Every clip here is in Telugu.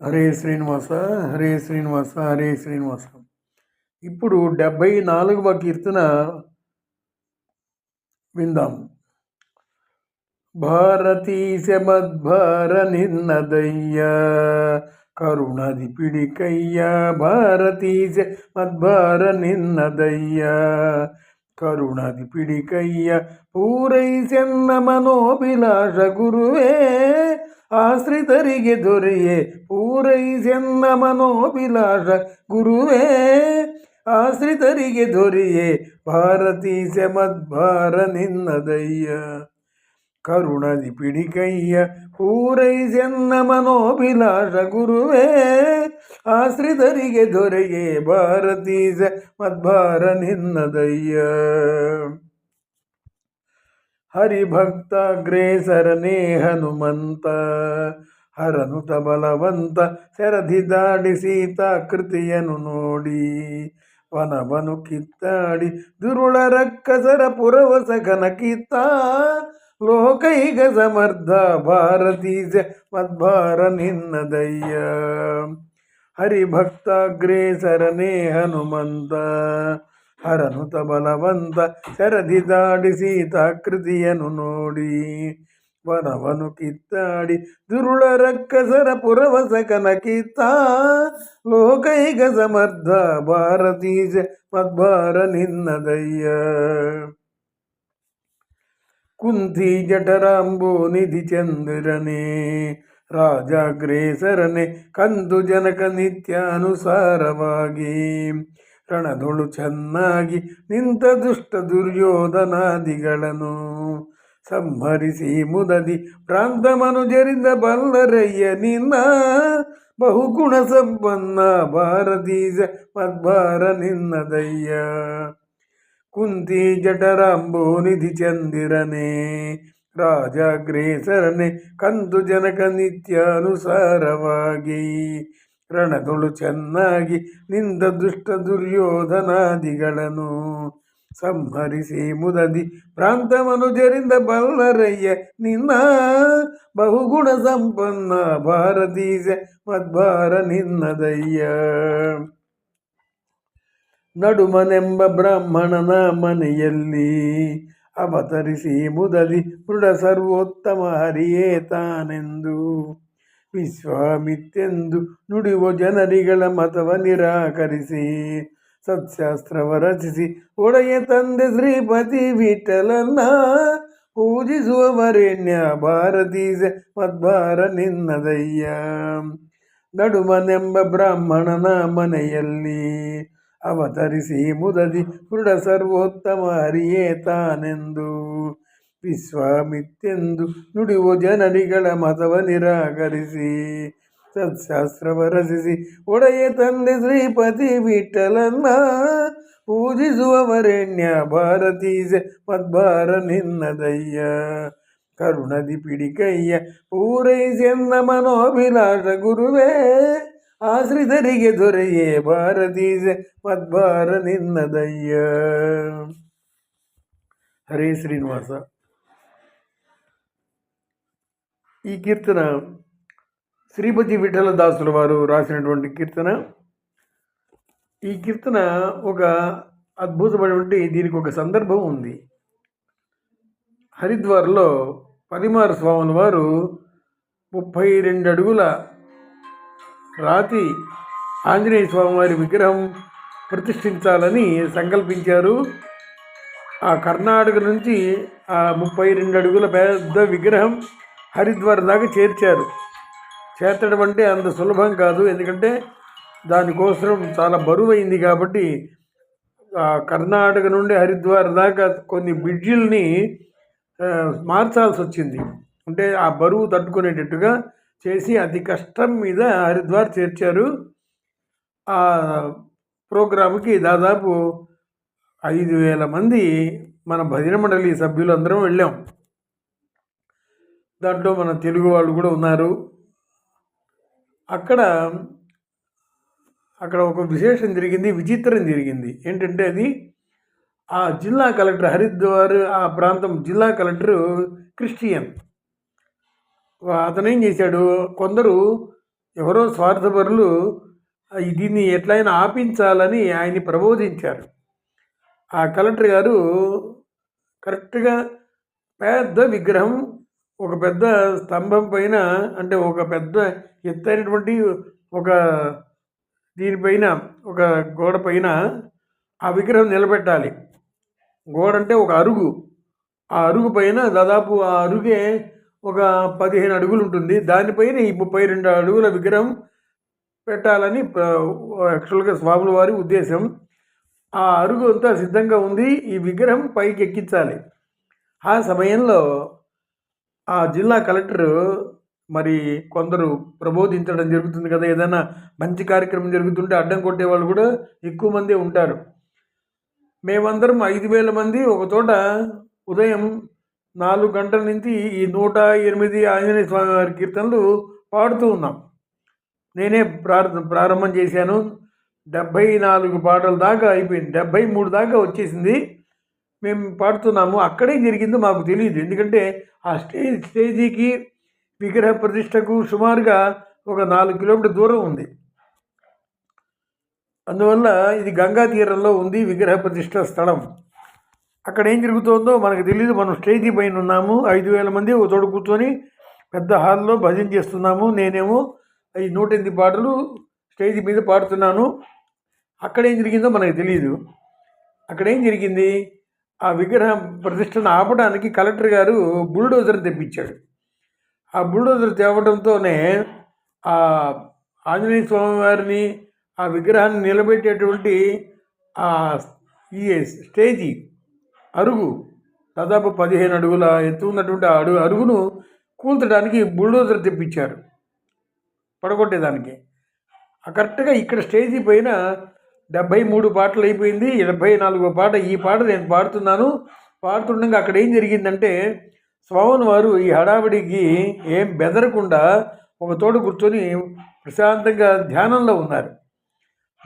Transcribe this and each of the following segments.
హరే శ్రీనివాస హరే శ్రీనివాస హరే శ్రీనివాస. ఇప్పుడు డెబ్భై నాలుగవ కీర్తన విందాం. భారతీశ మద్భార నిన్నదయ్య కరుణది పిడికయ్యా భారతీశ మద్భార నిన్నదయ్య కరుణది పిడికయ్య పూరై చెన్న మనోభిలాష గురువే ಆಶ್ರಿತರಿಗೆ ದೊರೆಯೇ ಪೂರೈಸೆನ್ನ ಮನೋಭಿಲಾಷ. ಗುರುವೇ, ಆಶ್ರಿತರಿಗೆ ದೊರೆಯೇ ಭಾರತೀ ಮದ್ಭಾರ ನಿನ್ನದಯ್ಯ ಕರುಣದಿ ಪಿಡಿಕಯ್ಯ ಪೂರೈಸೆನ್ನ ಮನೋಭಿಲಾಷ. ಗುರುವೇ, ಆಶ್ರಿತರಿಗೆ ದೊರೆಯೇ ಭಾರತೀಸ ಮದ್ಭಾರ ನಿನ್ನದಯ್ಯ ಹರಿಭಕ್ತಾಗ್ರೇಸರನೇ ಹನುಮಂತ ಹರನುತ ಬಲವಂತ ಸರಧಿ ದಾಡಿ ಸೀತಾಕೃತಿಯನ್ನು ನೋಡಿ, ವನವನು ಕಿತ್ತಾಡಿ ದುರುಳ ರಕ್ಕಸರ ಪುರವಸ ಘನ ಕಿತ್ತ ಲೋಕೈಗ ಸಮರ್ಥ ಭಾರತೀಜ ಮದ್ಭಾರ ನಿನ್ನದಯ್ಯ. ಹರಿಭಕ್ತಾಗ್ರೇಸರನೇ ಹನುಮಂತ ಹರನುತ ಬಲವಂತ ಸರದಿ ದಾಡಿ ಸೀತಾಕೃತಿಯನ್ನು ನೋಡಿ. ವನವನು ಕಿತ್ತಾಡಿ ದುರುಳ ರಕ್ಕಸರ ಪುರವಸಕನ ಕಿತ್ತ. ಲೋಕೈಕ ಸಮರ್ಥ ಭಾರತೀಜ ಮದ್ಭಾರ ನಿನ್ನದಯ್ಯ ಕುಂತಿ ಜಠರಾಂಬೋ ನಿಧಿ ಚಂದ್ರನೇ ರಾಜಾಗ್ರೇಸರನೆ ಕಂದು ಜನಕ ನಿತ್ಯಾನುಸಾರವಾಗಿ. ರಣದೊಳು ಚೆನ್ನಾಗಿ ನಿಂತ ದುಷ್ಟ ದುರ್ಯೋಧನಾದಿಗಳನ್ನು ಸಂಹರಿಸಿ ಮುದದಿ ಪ್ರಾಂತ ಮನುಜರಿಂದ ಬಲ್ಲರಯ್ಯ ನಿನ್ನ ಬಹುಗುಣ ಸಂಪನ್ನ ಭಾರತೀಜ ಮದ್ಭಾರ ನಿನ್ನದಯ್ಯ ಕುಂತಿ ಜಠರಾಂಬೋ ನಿಧಿ ಚಂದಿರನೆ, ರಾಜಗ್ರೇಸರನೆ, ಕಂದು ಜನಕ ನಿತ್ಯಾನುಸಾರವಾಗಿ. ರಣದೊಳು ಚೆನ್ನಾಗಿ ನಿಂದ ದುಷ್ಟ ದುರ್ಯೋಧನಾದಿಗಳನ್ನು ಸಂಹರಿಸಿ ಮುದದಿ ಪ್ರಾಂತ ಮನುಜರಿಂದ ಬಲ್ಲರಯ್ಯ ನಿನ್ನ ಬಹುಗುಣ ಸಂಪನ್ನ ಭಾರತೀಸ ಮದ್ಭಾರ ನಿನ್ನದಯ್ಯ. ನಡುಮನೆಂಬ ಬ್ರಾಹ್ಮಣನ ಮನೆಯಲ್ಲಿ ಅವತರಿಸಿ ಮುದದಿ ಮೃಡ ಸರ್ವೋತ್ತಮ ಹರಿಯೇ ತಾನೆಂದು. ವಿಶ್ವಾಮಿತ್ತೆಂದು ನುಡಿಯುವ ಜನರಿಗಳ ಮತವ ನಿರಾಕರಿಸಿ ಸತ್ಶಾಸ್ತ್ರವ ರಚಿಸಿ, ಒಡೆಯ ತಂದೆ ಶ್ರೀಪತಿ ವಿಠಲನ್ನ ಪೂಜಿಸುವ ವರೆಣ್ಯ ಭಾರತೀಶ ಮದ್ಭಾರ ನಿನ್ನದಯ್ಯ. ನಡುಮನೆಂಬ ಬ್ರಾಹ್ಮಣನ ಮನೆಯಲ್ಲಿ ಅವತರಿಸಿ ಮುದದಿ ಪುರುಡ ಸರ್ವೋತ್ತಮ ಹರಿಯೇ ತಾನೆಂದು ವಿಶ್ವಾಮಿತ್ತೆಂದು ನುಡಿಯುವ ಜನನಿಗಳ ಮತವ ನಿರಾಕರಿಸಿ ಸತ್ಶಾಸ್ತ್ರವ ರಚಿಸಿ, ಒಡೆಯ ತಂದೆ ಶ್ರೀಪತಿ ವಿಠಲನ್ನ ಪೂಜಿಸುವ ಭಾರತೀಜ ಮದ್ಭಾರ ನಿನ್ನದಯ್ಯ. ಕರುಣದಿ ಪಿಡಿಕಯ್ಯ ಪೂರೈಸೆನ್ನ ಮನೋಭಿಲಾಷ ಗುರುವೇ, ಆಶ್ರಿತರಿಗೆ ದೊರೆಯೇ ಭಾರತೀಶ ಮದ್ಭಾರ ನಿನ್ನದಯ್ಯ. ಹರೇ ಶ್ರೀನಿವಾಸ. ఈ కీర్తన శ్రీపతి విఠలదాసుల వారు రాసినటువంటి కీర్తన. ఈ కీర్తన ఒక అద్భుతమైనటువంటి దీనికి ఒక సందర్భం ఉంది. హరిద్వార్లో పరిమార స్వాముల వారు ముప్పై రెండు అడుగుల రాతి ఆంజనేయ స్వామివారి విగ్రహం ప్రతిష్ఠించాలని సంకల్పించారు. ఆ కర్ణాటక నుంచి ఆ ముప్పై రెండు అడుగుల పెద్ద విగ్రహం హరిద్వార్ దాకా చేర్చారు. చేర్చడం అంటే అంత సులభం కాదు. ఎందుకంటే దానికోసం చాలా బరువైంది కాబట్టి కర్ణాటక నుండి హరిద్వార్ దాకా కొన్ని బ్రిడ్జిల్ని మార్చాల్సి వచ్చింది అంటే ఆ బరువు తట్టుకునేటట్టుగా చేసి అతి కష్టం మీద హరిద్వార్ చేర్చారు. ఆ ప్రోగ్రాంకి దాదాపు ఐదు వేల మంది మన భజన మండలి సభ్యులు అందరం వెళ్ళాం. దాంట్లో మన తెలుగు వాళ్ళు కూడా ఉన్నారు. అక్కడ అక్కడ ఒక విశేషం జరిగింది విచిత్రం జరిగింది. ఏంటంటే అది ఆ జిల్లా కలెక్టర్ హరిద్వార్ ఆ ప్రాంతం జిల్లా కలెక్టర్ క్రిస్టియన్. అతను ఏం చేశాడు కొందరు ఎవరో స్వార్థపరులు దీన్ని ఎట్లయినా ఆపించాలని ఆయన్ని ప్రబోధించారు. ఆ కలెక్టర్ గారు కరెక్ట్గా పెద్ద విగ్రహం ఒక పెద్ద స్తంభం పైన అంటే ఒక పెద్ద ఎత్తైనటువంటి ఒక దీనిపైన ఒక గోడ పైన ఆ విగ్రహం నిలబెట్టాలి. గోడ అంటే ఒక అరుగు. ఆ అరుగు పైన దాదాపు ఆ అరుగే ఒక పదిహేను అడుగులు ఉంటుంది. దానిపైన ఈ ముప్పై రెండు అడుగుల విగ్రహం పెట్టాలని యాక్చువల్గా స్వాముల వారి ఉద్దేశం. ఆ అరుగు అంతా సిద్ధంగా ఉంది. ఈ విగ్రహం పైకి ఎక్కించాలి ఆ సమయంలో ఆ జిల్లా కలెక్టరు మరి కొందరు ప్రబోధించడం జరుగుతుంది కదా ఏదైనా మంచి కార్యక్రమం జరుగుతుంటే అడ్డం కొట్టే వాళ్ళు కూడా ఎక్కువ మందే ఉంటారు. మేమందరం ఐదు వేల మంది ఒక చోట ఉదయం నాలుగు గంటల నుంచి ఈ నూట ఎనిమిది ఆంజనేయ స్వామి వారి కీర్తనలు పాడుతూ ఉన్నాం. నేనే ప్రార్థన ప్రారంభం చేశాను. డెబ్భై నాలుగు పాటల దాకా అయిపోయింది. డెబ్భై మూడు దాకా వచ్చేసింది. మేము పాడుతున్నాము. అక్కడే జరిగిందో మాకు తెలియదు ఎందుకంటే ఆ స్టేజ్ స్టేజీకి విగ్రహ ప్రతిష్టకు సుమారుగా ఒక నాలుగు కిలోమీటర్ దూరం ఉంది. అందువల్ల ఇది గంగా తీరంలో ఉంది విగ్రహ ప్రతిష్ట స్థలం. అక్కడ ఏం జరుగుతుందో మనకు తెలియదు మనం స్టేజీ పైన ఉన్నాము. ఐదు వేల మంది ఒక తోడు కూర్చొని పెద్ద హాల్లో భజన చేస్తున్నాము. నేనేమో ఈ నూట ఎనిమిది పాటలు స్టేజ్ మీద పాడుతున్నాను. అక్కడ ఏం జరిగిందో మనకు తెలియదు అక్కడ ఏం జరిగింది? ఆ విగ్రహం ప్రతిష్టను ఆపడానికి కలెక్టర్ గారు బుల్డోజర్ తెప్పించాడు ఆ బుల్డోజర్ తేవడంతోనే ఆ ఆంజనేయ స్వామి వారిని ఆ విగ్రహాన్ని నిలబెట్టేటువంటి ఆ ఈ స్టేజీ అరుగు దాదాపు పదిహేను అడుగుల ఎత్తు ఉన్నటువంటి ఆ అడుగు అరుగును కూల్చడానికి బుల్డోజర్ తెప్పించారు. పడగొట్టేదానికి. కరెక్ట్గా ఇక్కడ స్టేజీ పైన డెబ్భై మూడు పాటలు అయిపోయింది ఎనభై నాలుగో పాట. ఈ పాట నేను పాడుతున్నాను. పాడుతుండగా అక్కడ ఏం జరిగిందంటే స్వామి వారు ఈ హడావిడికి ఏం బెదరకుండా ఒక తోడు కూర్చొని ప్రశాంతంగా ధ్యానంలో ఉన్నారు.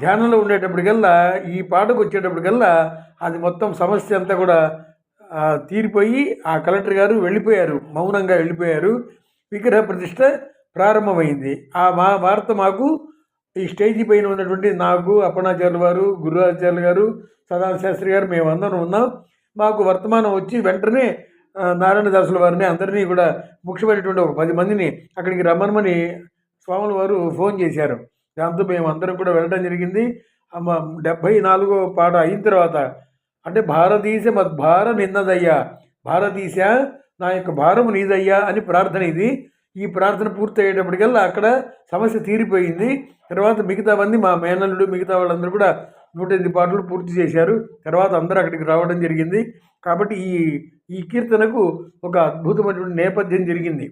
ధ్యానంలో ఉండేటప్పటికల్లా ఈ పాటకు వచ్చేటప్పటికల్లా అది మొత్తం సమస్య అంతా కూడా తీరిపోయి ఆ కలెక్టర్ గారు వెళ్ళిపోయారు మౌనంగా వెళ్ళిపోయారు. విగ్రహ ప్రతిష్ట ప్రారంభమైంది. ఆ మా వార్త మాకు ఈ స్టేజీ పైన ఉన్నటువంటి నాకు అప్పణాచార్యుల వారు గురువాచార్యులు గారు సదాశాస్త్రి శాస్త్రి గారు మేమందరం ఉన్నాం. మాకు వర్తమానం వచ్చి వెంటనే నారాయణ దాసుల వారిని అందరినీ కూడా ముఖ్యమైనటువంటి ఒక పది మందిని అక్కడికి రమ్మనమని స్వాముల వారు ఫోన్ చేశారు. దాంతో మేము అందరం కూడా వెళ్ళడం జరిగింది. డెబ్భై నాలుగో పాట అయిన తర్వాత అంటే భారతీశ మద్భార నిన్నదయ్యా భారతీశ నా యొక్క భారము నీదయ్యా అని ప్రార్థన ఇది. ఈ ప్రార్థన పూర్తి అయ్యేటప్పటికల్లా అక్కడ సమస్య తీరిపోయింది. తర్వాత మిగతావన్నీ మా మేనల్లుడు మిగతా వాళ్ళందరూ కూడా నూట ఎనిమిది పాటలు పూర్తి చేశారు. తర్వాత అందరూ అక్కడికి రావడం జరిగింది. కాబట్టి ఈ ఈ కీర్తనకు ఒక అద్భుతమైనటువంటి నేపథ్యం జరిగింది.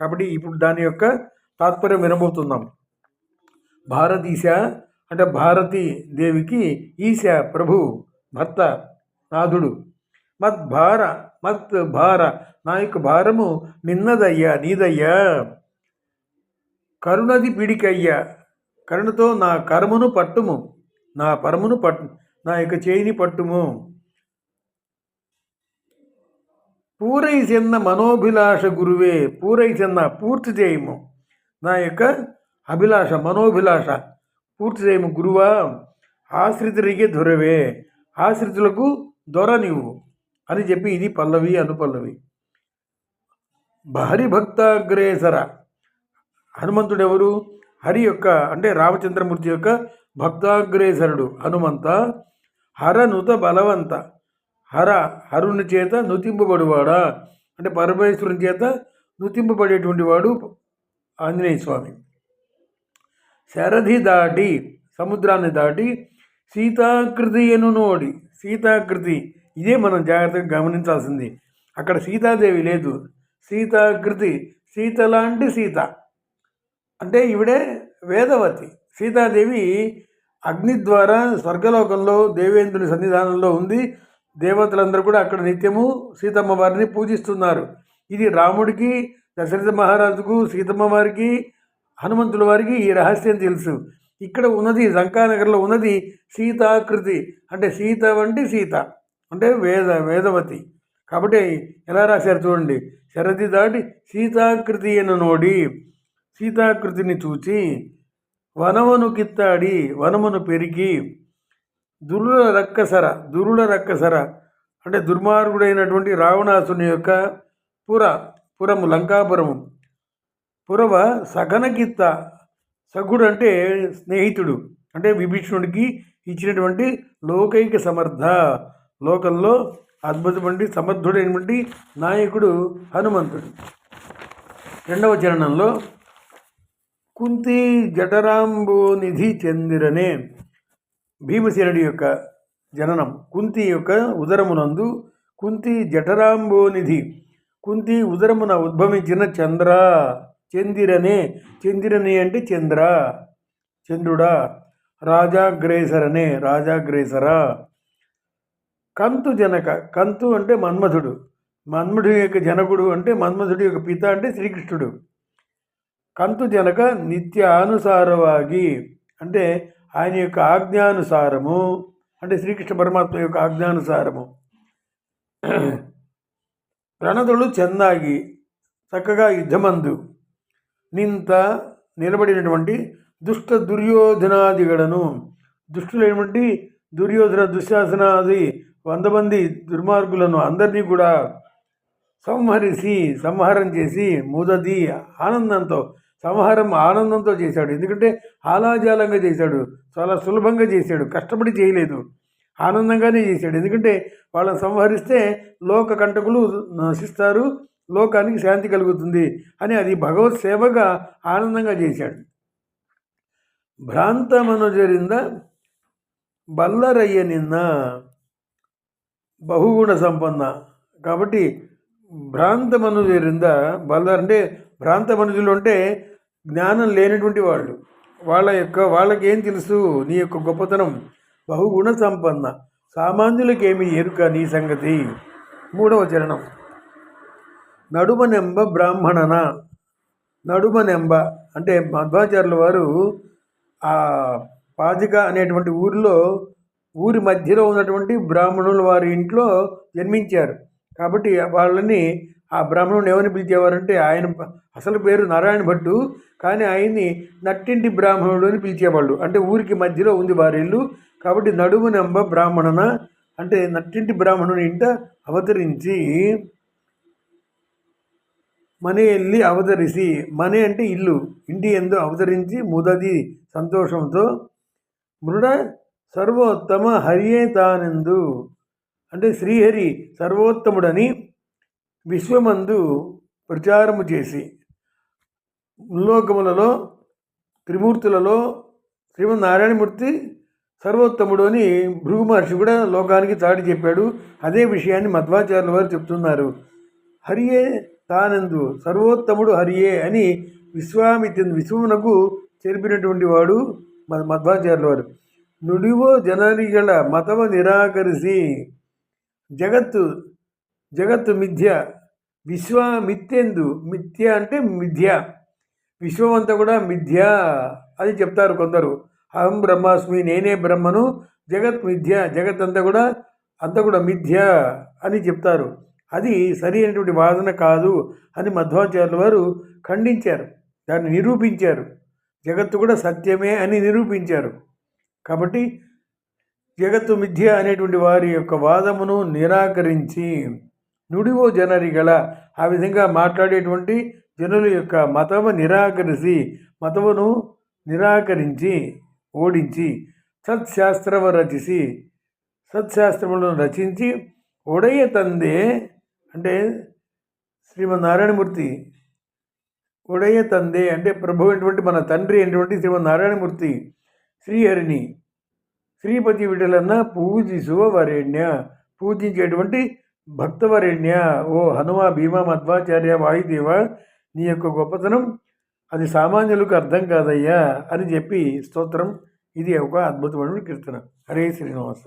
కాబట్టి ఇప్పుడు దాని యొక్క తాత్పర్యం వినబోతున్నాం. భారతీశ అంటే భారతీ దేవికి ఈశ ప్రభు భర్త నాథుడు. మత్ భార మత్ భార నా యొక్క భారము నిన్నదయ్యా నీదయ్యా. కరుణది పిడికయ్యా కరుణతో నా కరమును పట్టుము నా పరమును పట్టు నా యొక్క చేయిని పట్టుము. పూరై చెన్న మనోభిలాష గురువే పూరై చెన్న పూర్తి చేయము. నా యొక్క అభిలాష మనోభిలాష పూర్తి చేయము గురువా. ఆశ్రితుడికి దొరవే ఆశ్రితులకు దొర నీవు అని చెప్పి ఇది పల్లవి అనుపల్లవి హరి భక్తాగ్రేసర హనుమంతుడు ఎవరు హరి యొక్క అంటే రామచంద్రమూర్తి యొక్క భక్తాగ్రేసరుడు హనుమంత హరనుత బలవంత. హర హరుని చేత నుతింపబడువాడా. అంటే పరమేశ్వరుని చేత నుతింపబడేటువంటి వాడు ఆంజనేయ స్వామి. శరధి దాటి సముద్రాన్ని దాటి సీతాకృతి ఎను నోడి సీతాకృతి ఇదే మనం జాగ్రత్తగా గమనించాల్సింది. అక్కడ సీతాదేవి లేదు. సీతాకృతి సీత లాంటి సీత. అంటే ఈవిడే వేదవతి. సీతాదేవి అగ్ని ద్వారా స్వర్గలోకంలో దేవేంద్రుని సన్నిధానంలో ఉంది. దేవతలందరూ కూడా అక్కడ నిత్యము సీతమ్మ వారిని పూజిస్తున్నారు. ఇది రాముడికి దశరథ మహారాజుకు సీతమ్మ వారికి హనుమంతుల వారికి ఈ రహస్యం తెలుసు. ఇక్కడ ఉన్నది లంకానగర్లో ఉన్నది సీతాకృతి. అంటే సీత వంటి సీత. అంటే వేద వేదవతి. కాబట్టి ఎలా రాశారు చూడండి. శరది దాటి సీతాకృతి అయిన నోడి సీతాకృతిని చూచి వనమును కిత్తాడి వనమును పెరిగి దురుల రక్కసర దురుల రక్కసర అంటే దుర్మార్గుడైనటువంటి రావణాసుని యొక్క పుర పురము లంకాపురము. పురవ సగనకిత్త సగుడు అంటే స్నేహితుడు. అంటే విభీషణుడికి ఇచ్చినటువంటి లోకైక సమర్థ. లోకంలో అద్భుతమండి సమర్థుడైనటువంటి నాయకుడు హనుమంతుడు. రెండవ చరణంలో కుంతి జఠరాంబోనిధి చందిరనే భీమసేనుడి యొక్క జననం కుంతి యొక్క ఉదరమునందు కుంతి జఠరాంబోనిధి కుంతి ఉదరమున ఉద్భవించిన చంద్ర చందిరనే చందిరని అంటే చంద్ర చంద్రుడా రాజాగ్రేసరనే రాజాగ్రేసర. కంతు జనక కంతు అంటే మన్మధుడు. మన్మధుడి యొక్క జనకుడు అంటే మన్మధుడి యొక్క పిత అంటే శ్రీకృష్ణుడు. కంతు జనక నిత్యానుసారವಾಗಿ అంటే ఆయన యొక్క ఆజ్ఞానుసారము అంటే శ్రీకృష్ణ పరమాత్మ యొక్క ఆజ్ఞానుసారము. రణదులు చెందాగి చక్కగా యుద్ధమందు నింత నిలబడినటువంటి దుష్ట దుర్యోధనాదిగడను. దుష్టులైనటువంటి దుర్యోధన దుశ్శాసనాది వంద మంది దుర్మార్గులను అందరినీ కూడా సంహరిసి సంహారం చేసి మూదది ఆనందంతో సంహారం ఆనందంతో చేశాడు. ఎందుకంటే ఆలాజాలంగా చేశాడు. చాలా సులభంగా చేశాడు. కష్టపడి చేయలేదు. ఆనందంగానే చేశాడు. ఎందుకంటే వాళ్ళని సంహరిస్తే లోక కంటకులు నశిస్తారు. లోకానికి శాంతి కలుగుతుంది అని అది భగవత్ సేవగా ఆనందంగా చేశాడు. భ్రాంత మనోజరింద బల్లరయ్య నిన్న బహుగుణ సంపన్న. కాబట్టి భ్రాంత మనుజురింద బల్ల అంటే భ్రాంత మనుజులు అంటే జ్ఞానం లేనటువంటి వాళ్ళు. వాళ్ళ యొక్క వాళ్ళకి ఏం తెలుసు? నీ యొక్క గొప్పతనం. బహుగుణ సంపన్న. సామాన్యులకేమి ఎరుక నీ సంగతి? మూడవ చరణం. నడుమనెంబ బ్రాహ్మణన? నడుమనెంబ అంటే మధ్వాచార్యుల వారు ఆ పాజిక అనేటువంటి ఊరిలో ఊరి మధ్యలో ఉన్నటువంటి బ్రాహ్మణుల వారి ఇంట్లో జన్మించారు. కాబట్టి వాళ్ళని ఆ బ్రాహ్మణుని ఏమని పిలిచేవారంటే ఆయన అసలు పేరు నారాయణ భట్టు. కానీ ఆయన్ని నట్టింటి బ్రాహ్మణుడు అని పిలిచేవాళ్ళు. అంటే ఊరికి మధ్యలో ఉంది వారి ఇల్లు. కాబట్టి నడుమునంబ బ్రాహ్మణన అంటే నట్టింటి బ్రాహ్మణుని ఇంట అవతరించి మనే వెళ్ళి అవతరిసి మనే అంటే ఇల్లు. ఇంటి ఎందు అవతరించి ముదది సంతోషంతో మృడ సర్వోత్తమ హరియే తానందు. అంటే శ్రీహరి సర్వోత్తముడని విశ్వమందు ప్రచారము చేసి ముల్లోకములలో త్రిమూర్తులలో శ్రీమన్నారాయణమూర్తి సర్వోత్తముడు అని భృగు మహర్షి కూడా లోకానికి చాటి చెప్పాడు. అదే విషయాన్ని మధ్వాచార్యుల వారు చెప్తున్నారు. హరియే తానందు సర్వోత్తముడు హరియే అని విశ్వామిత్ర విశ్వమునకు చెరిపినటువంటి వాడు మధ్వాచార్యుల వారు. నుడివో జనరిಗಳ మతవ నిరాకరిసి జగత్తు జగత్తు మిథ్య విశ్వ మిథ్యందు మిథ్య అంటే మిథ్య విశ్వం అంతా కూడా మిథ్య అని చెప్తారు కొందరు. అహం బ్రహ్మాస్మి నేనే బ్రహ్మను జగత్ మిథ్య జగత్ అంతా కూడా అంతా కూడా మిథ్య అని చెప్తారు. అది సరి అయినటువంటి వాదన కాదు అని మధ్వాచార్యుల వారు ఖండించారు. దాన్ని నిరూపించారు. జగత్తు కూడా సత్యమే అని నిరూపించారు. కాబట్టి జగత్తు మిథ్య అనేటువంటి వారి యొక్క వాదమును నిరాకరించి నుడివో జనరిగల ఆ విధంగా మాట్లాడేటువంటి జనుల యొక్క మతము నిరాకరిసి మతమును నిరాకరించి ఓడించి సత్శాస్త్రము రచిసి సత్శాస్త్రములను రచించి ఒడయ్య తందే అంటే శ్రీమన్నారాయణమూర్తి. ఉడయ తందే అంటే ప్రభు అయినటువంటి మన తండ్రి అయినటువంటి శ్రీమన్నారాయణమూర్తి. శ్రీహరిని. శ్రీపతి విడలన్న పూజిసువ వరేణ్య పూజించేటువంటి భక్తవరేణ్య. ఓ హనుమ భీమ మధ్వాచార్య వాయుదేవ నీ యొక్క గొప్పతనం అది సామాన్యులకు అర్థం కాదయ్యా అని చెప్పి స్తోత్రం. ఇది ఒక అద్భుతమైన కీర్తన. హరే శ్రీనివాస.